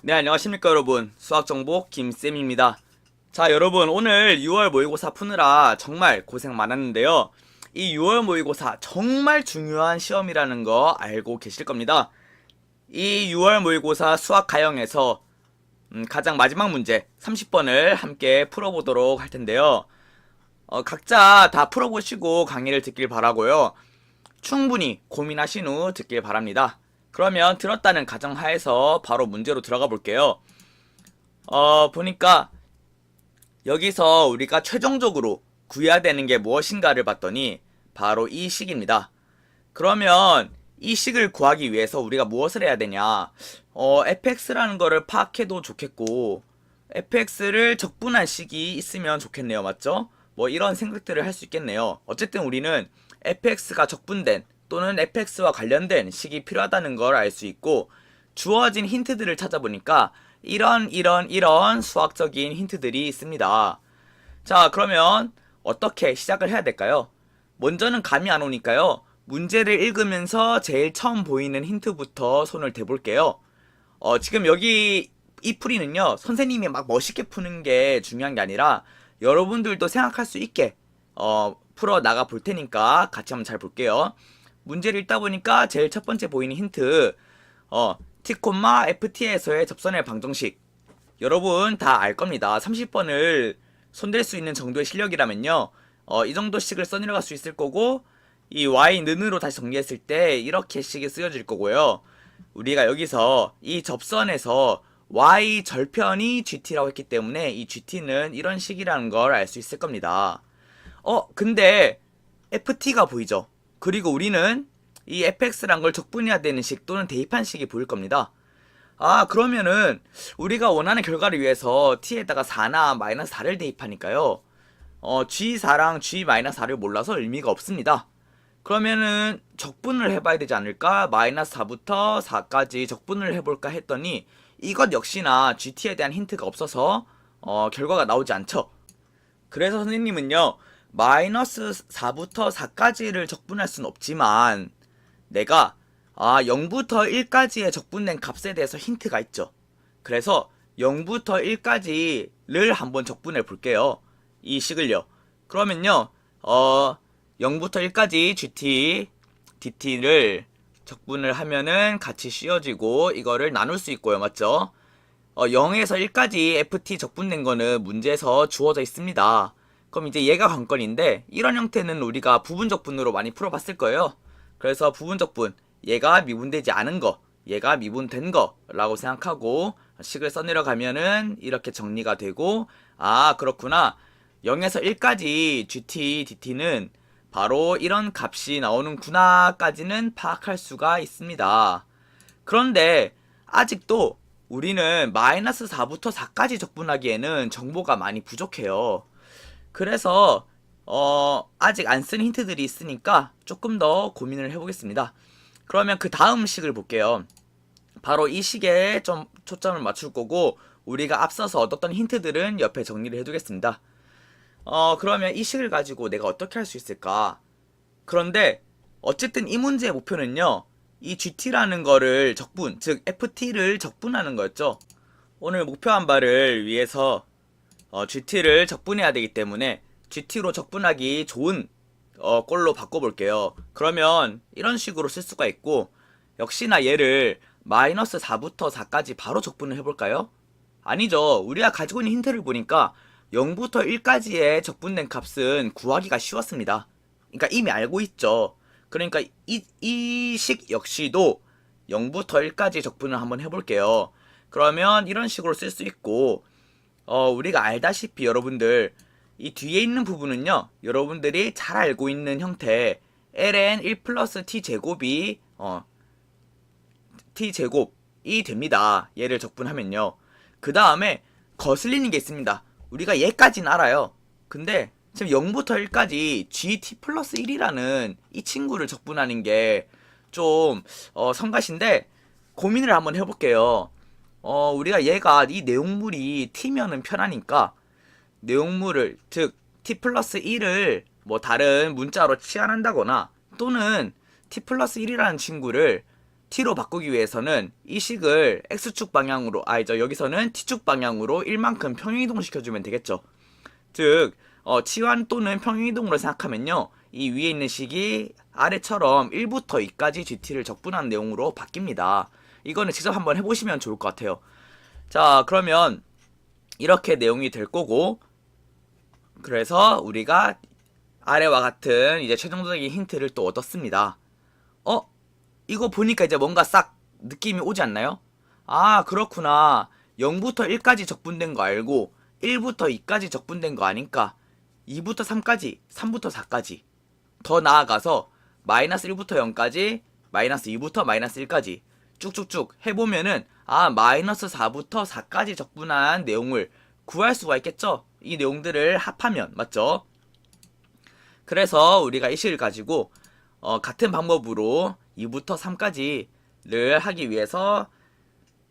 네, 안녕하십니까, 여러분. 수학정보 김쌤입니다. 자, 여러분, 오늘 6월 모의고사 푸느라 정말 고생 많았는데요. 이 6월 모의고사 정말 중요한 시험이라는 거 알고 계실 겁니다. 이 6월 모의고사 수학 가형에서 음, 가장 마지막 문제 30번을 함께 풀어보도록 할 텐데요. 어, 각자 다 풀어보시고 강의를 듣길 바라고요. 충분히 고민하신 후 듣길 바랍니다. 그러면 들었다는 가정하에서 바로 문제로 들어가 볼게요. 어, 보니까 여기서 우리가 최종적으로 구해야 되는 게 무엇인가를 봤더니 바로 이 식입니다. 그러면 이 식을 구하기 위해서 우리가 무엇을 해야 되냐? 어, fx라는 거를 파악해도 좋겠고 fx를 적분한 식이 있으면 좋겠네요. 맞죠? 뭐 이런 생각들을 할 수 있겠네요. 어쨌든 우리는 fx가 적분된 또는 fx와 관련된 식이 필요하다는 걸 알 수 있고 주어진 힌트들을 찾아보니까 이런 이런 이런 수학적인 힌트들이 있습니다. 자, 그러면 어떻게 시작을 해야 될까요? 먼저는 감이 안 오니까요. 문제를 읽으면서 제일 처음 보이는 힌트부터 손을 대볼게요. 어, 지금 여기 이 풀이는요, 선생님이 막 멋있게 푸는 게 중요한 게 아니라 여러분들도 생각할 수 있게 어, 풀어 나가 볼 테니까 같이 한번 잘 볼게요. 문제를 읽다 보니까 제일 첫 번째 보이는 힌트, 어, t, ft에서의 접선의 방정식. 여러분 다 알 겁니다. 30번을 손댈 수 있는 정도의 실력이라면요. 어, 이 정도씩을 써내려갈 수 있을 거고, 이 y 는으로 다시 정리했을 때 이렇게 식이 쓰여질 거고요. 우리가 여기서 이 접선에서 y 절편이 gt라고 했기 때문에 이 gt는 이런 식이라는 걸 알 수 있을 겁니다. 어, 근데 ft가 보이죠? 그리고 우리는 이 fx란 걸 적분해야 되는 식 또는 대입한 식이 보일 겁니다. 아, 그러면은 우리가 원하는 결과를 위해서 t에다가 4나 마이너스 4를 대입하니까요. 어, g4랑 g-4를 몰라서 의미가 없습니다. 그러면은 적분을 해봐야 되지 않을까? 마이너스 4부터 4까지 적분을 해볼까 했더니 이것 역시나 GT에 대한 힌트가 없어서 어, 결과가 나오지 않죠. 그래서 선생님은요, 마이너스 4부터 4까지를 적분할 수는 없지만 내가 아 0부터 1까지의 적분된 값에 대해서 힌트가 있죠. 그래서 0부터 1까지를 한번 적분해 볼게요. 이 식을요. 그러면요, 어, 0부터 1까지 GT, DT를 적분을 하면은 같이 씌워지고 이거를 나눌 수 있고요. 맞죠? 어, 0에서 1까지 FT 적분된 거는 문제에서 주어져 있습니다. 그럼 이제 얘가 관건인데 이런 형태는 우리가 부분적분으로 많이 풀어봤을 거예요. 그래서 부분적분, 얘가 미분되지 않은 거, 얘가 미분된 거라고 생각하고 식을 써내려가면은 이렇게 정리가 되고 아 그렇구나 0에서 1까지 GT, DT는 바로 이런 값이 나오는구나까지는 파악할 수가 있습니다. 그런데 아직도 우리는 마이너스 4부터 4까지 적분하기에는 정보가 많이 부족해요. 그래서 어, 아직 안 쓴 힌트들이 있으니까 조금 더 고민을 해보겠습니다. 그러면 그 다음 식을 볼게요. 바로 이 식에 좀 초점을 맞출 거고 우리가 앞서서 얻었던 힌트들은 옆에 정리를 해두겠습니다. 어, 그러면 이 식을 가지고 내가 어떻게 할 수 있을까? 그런데 어쨌든 이 문제의 목표는요. 이 GT라는 거를 적분, 즉 FT를 적분하는 거였죠. 오늘 목표한 바를 위해서 어, GT를 적분해야 되기 때문에 GT로 적분하기 좋은 어, 꼴로 바꿔볼게요. 그러면 이런 식으로 쓸 수가 있고 역시나 얘를 마이너스 4부터 4까지 바로 적분을 해볼까요? 아니죠. 우리가 가지고 있는 힌트를 보니까 0부터 1까지의 적분된 값은 구하기가 쉬웠습니다. 그러니까 이미 알고 있죠. 그러니까 이, 이 식 역시도 0부터 1까지 적분을 한번 해볼게요. 그러면 이런 식으로 쓸 수 있고 어, 우리가 알다시피 여러분들 이 뒤에 있는 부분은요 여러분들이 잘 알고 있는 형태 ln 1 플러스 t 제곱이 어, t 제곱이 됩니다. 얘를 적분하면요. 그 다음에 거슬리는 게 있습니다. 우리가 얘까지는 알아요. 근데 지금 0부터 1까지 gt 플러스 1이라는 이 친구를 적분하는 게 좀 어, 성가신데 고민을 한번 해볼게요 어, 우리가 얘가 이 내용물이 t면은 편하니까 내용물을 즉 t 플러스 1을 뭐 다른 문자로 치환한다거나 또는 t 플러스 1이라는 친구를 t로 바꾸기 위해서는 이 식을 x축 방향으로 아니죠 여기서는 t축 방향으로 1만큼 평행이동 시켜주면 되겠죠. 즉 어, 치환 또는 평행이동으로 생각하면요. 이 위에 있는 식이 아래처럼 1부터 2까지 gt를 적분한 내용으로 바뀝니다 이거는 직접 한번 해보시면 좋을 것 같아요 자 그러면 이렇게 내용이 될 거고 그래서 우리가 아래와 같은 이제 최종적인 힌트를 또 얻었습니다 어? 이거 보니까 이제 뭔가 싹 느낌이 오지 않나요? 아, 그렇구나. 0부터 1까지 적분된 거 알고 1부터 2까지 적분된 거 아니까 2부터 3까지, 3부터 4까지. 더 나아가서 마이너스 1부터 0까지, 마이너스 2부터 마이너스 1까지 쭉쭉쭉 해보면은 아, 마이너스 4부터 4까지 적분한 내용을 구할 수가 있겠죠? 이 내용들을 합하면, 맞죠? 그래서 우리가 이 식을 가지고 어, 같은 방법으로 2부터 3까지를 하기 위해서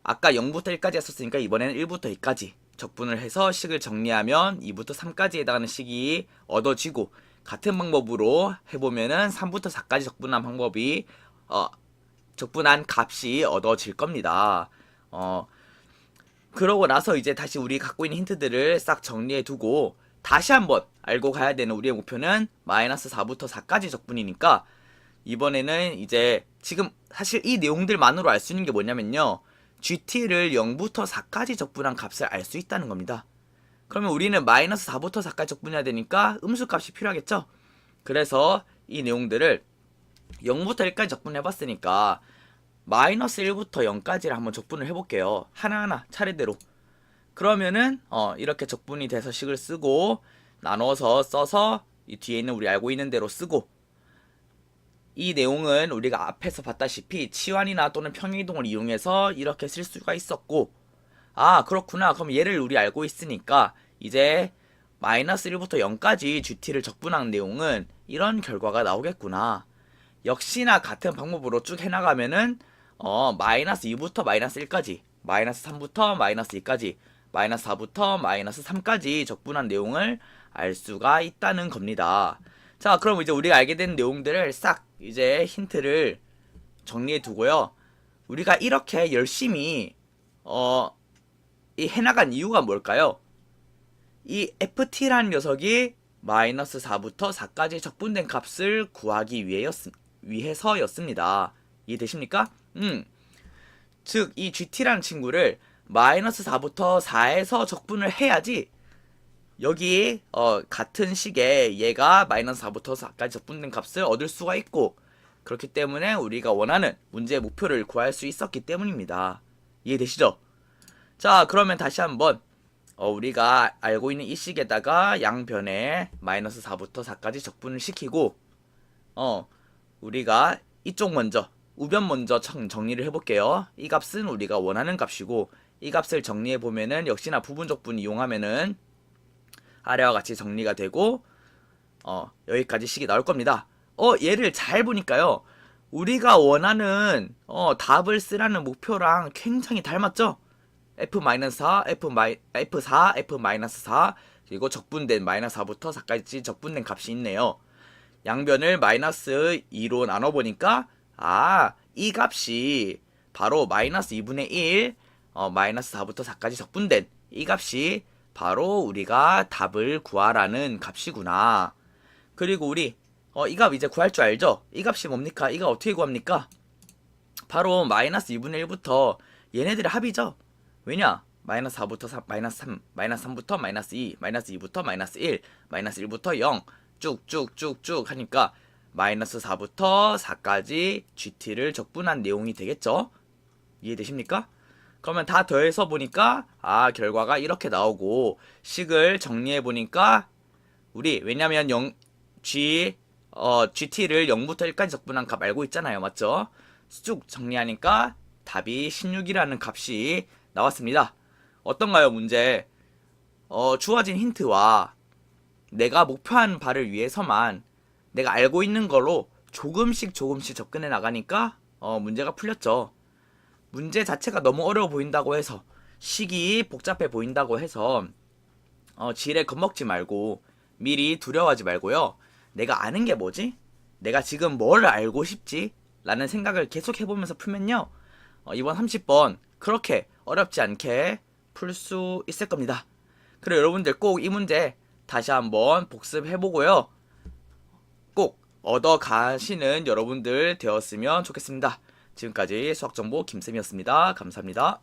아까 0부터 1까지 했었으니까 이번에는 1부터 2까지 적분을 해서 식을 정리하면 2부터 3까지에 해당하는 식이 얻어지고 같은 방법으로 해보면은 3부터 4까지 적분한 방법이 어, 적분한 값이 얻어질 겁니다. 어, 그러고 나서 이제 다시 우리 갖고 있는 힌트들을 싹 정리해 두고 다시 한번 알고 가야 되는 우리의 목표는 마이너스 4부터 4까지 적분이니까 이번에는 이제 지금 사실 이 내용들만으로 알 수 있는 게 뭐냐면요. GT를 0부터 4까지 적분한 값을 알 수 있다는 겁니다. 그러면 우리는 마이너스 4부터 4까지 적분해야 되니까 음수값이 필요하겠죠? 그래서 이 내용들을 0부터 1까지 적분해 봤으니까 마이너스 1부터 0까지를 한번 적분을 해볼게요. 하나하나 차례대로. 그러면은 어, 이렇게 적분이 돼서 식을 쓰고 나눠서 써서 이 뒤에 있는 우리 알고 있는 대로 쓰고 이 내용은 우리가 앞에서 봤다시피 치환이나 또는 평행이동을 이용해서 이렇게 쓸 수가 있었고 아 그렇구나 그럼 얘를 우리 알고 있으니까 이제 마이너스 1부터 0까지 GT를 적분한 내용은 이런 결과가 나오겠구나 역시나 같은 방법으로 쭉 해나가면은 어 마이너스 2부터 마이너스 1까지 마이너스 3부터 마이너스 2까지 마이너스 4부터 마이너스 3까지 적분한 내용을 알 수가 있다는 겁니다. 자, 그럼 이제 우리가 알게 된 내용들을 싹 이제 힌트를 정리해 두고요. 우리가 이렇게 열심히 어, 이 해나간 이유가 뭘까요? 이 ft라는 녀석이 마이너스 4부터 4까지 적분된 값을 구하기 위해였, 위해서였습니다. 이해되십니까? 음. 즉, 이 gt라는 친구를 마이너스 4부터 4에서 적분을 해야지 여기 어, 같은 식에 얘가 마이너스 4부터 4까지 적분된 값을 얻을 수가 있고 그렇기 때문에 우리가 원하는 문제의 목표를 구할 수 있었기 때문입니다. 이해되시죠? 자 그러면 다시 한번 어, 우리가 알고 있는 이 식에다가 양변에 마이너스 4부터 4까지 적분을 시키고 어 우리가 이쪽 먼저 우변 먼저 정, 정리를 해볼게요. 이 값은 우리가 원하는 값이고 이 값을 정리해 보면은 역시나 부분 적분 이용하면은 아래와 같이 정리가 되고 어 여기까지 식이 나올 겁니다. 어 얘를 잘 보니까요. 우리가 원하는 어 답을 쓰라는 목표랑 굉장히 닮았죠? f-4, f f4, f-4 그리고 적분된 마이너스 4부터 4까지 적분된 값이 있네요. 양변을 마이너스 2로 나눠보니까 아, 이 값이 바로 마이너스 2분의 1 어, 마이너스 4부터 4까지 적분된 이 값이 바로 우리가 답을 구하라는 값이구나. 그리고 우리 어, 이 값 이제 구할 줄 알죠? 이 값이 뭡니까? 이거 어떻게 구합니까? 바로 마이너스 2분의 1부터 얘네들의 합이죠. 왜냐? 마이너스 4부터 3, 마이너스 3, 마이너스 3부터 마이너스 2, 마이너스 2부터 마이너스 1, 마이너스 1부터 0, 쭉쭉쭉쭉 하니까 마이너스 4부터 4까지 GT를 적분한 내용이 되겠죠? 이해되십니까? 그러면 다 더해서 보니까 아 결과가 이렇게 나오고 식을 정리해 보니까 우리 왜냐면 0 G 어 GT를 0부터 1까지 적분한 값 알고 있잖아요. 맞죠? 쭉 정리하니까 답이 16이라는 값이 나왔습니다. 어떤가요, 문제? 어, 주어진 힌트와 내가 목표한 바를 위해서만 내가 알고 있는 걸로 조금씩 조금씩 접근해 나가니까 어, 문제가 풀렸죠. 문제 자체가 너무 어려워 보인다고 해서 식이 복잡해 보인다고 해서 어, 지레 겁먹지 말고 미리 두려워하지 말고요. 내가 아는 게 뭐지? 내가 지금 뭘 알고 싶지? 라는 생각을 계속 해보면서 풀면요. 어, 이번 30번 그렇게 어렵지 않게 풀 수 있을 겁니다. 그리고 여러분들 꼭 이 문제 다시 한번 복습해보고요. 꼭 얻어 가시는 여러분들 되었으면 좋겠습니다. 지금까지 수학정보 김쌤이었습니다. 감사합니다.